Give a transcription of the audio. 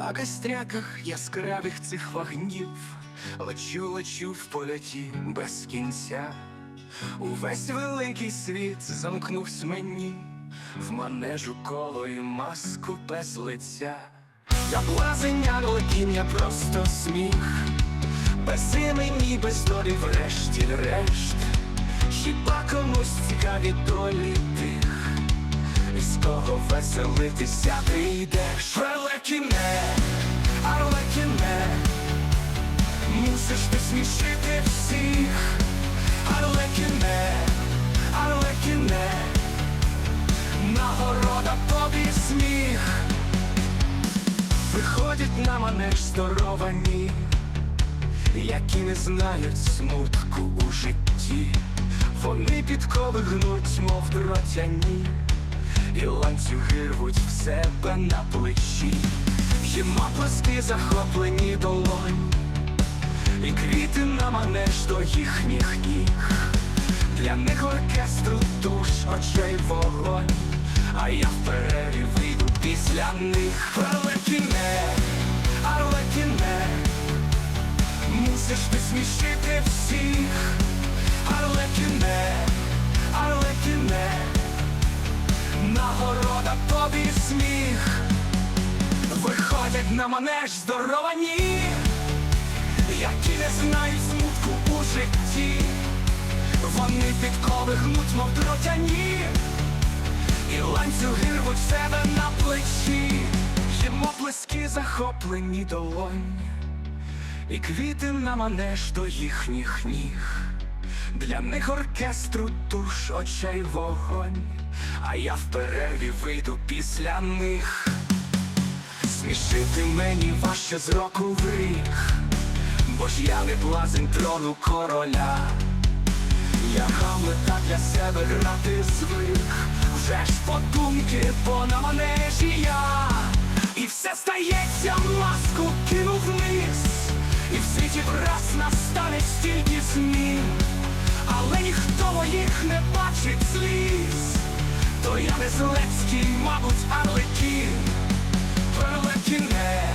По костряках яскравих цих вогнів Лечу, лечу в польоті без кінця. Увесь великий світ замкнувся мені, в манежу коло і маску без лиця. Я блазеня, летіння, просто сміх, без імені, без долі, врешті-решт. Хіба комусь цікаві долі із кого веселитися ти йдеш? Арлекіне, Арлекіне, мусиш ти смішити всіх, Арлекіне, Арлекіне, нагорода тобі сміх. Виходять на манеж здоровані, які не знають смутку у житті. Вони підкови гнуть, мов дротяні, і ланцюги рвуть в себе на плечі. Їма пласти захоплені долонь, і квіти на манеж до їхніх ніг. Для них оркестру душ, очей вогонь, а я в перерві вийду після них. Арлекіне, Арлекіне, мусиш ти смішити всіх. Арлекіне, Арлекіне, нагорода тобі сміх. Виходять на манеж здоровані, які не знають смутку у житті. Вони підкови гнуть, мов дротяні, і ланцюги рвуть себе на плечі, Їмо близькі захоплені долонь, і квіти на манеж до їхніх ніг. Для них оркестру душ, очей вогонь, а я в перерві вийду після них. Смішити мені важче з року в рік, бо ж я не блазень трону короля. Я Гамлета для себе грати звик. Вже ж подумки, бо на манежі я І все стається, маску кинув вниз. І в світі враз настане стільки змін. Але ніхто моїх не бачить сліз то я не Зеленський, мабуть, але кін, пролетіне.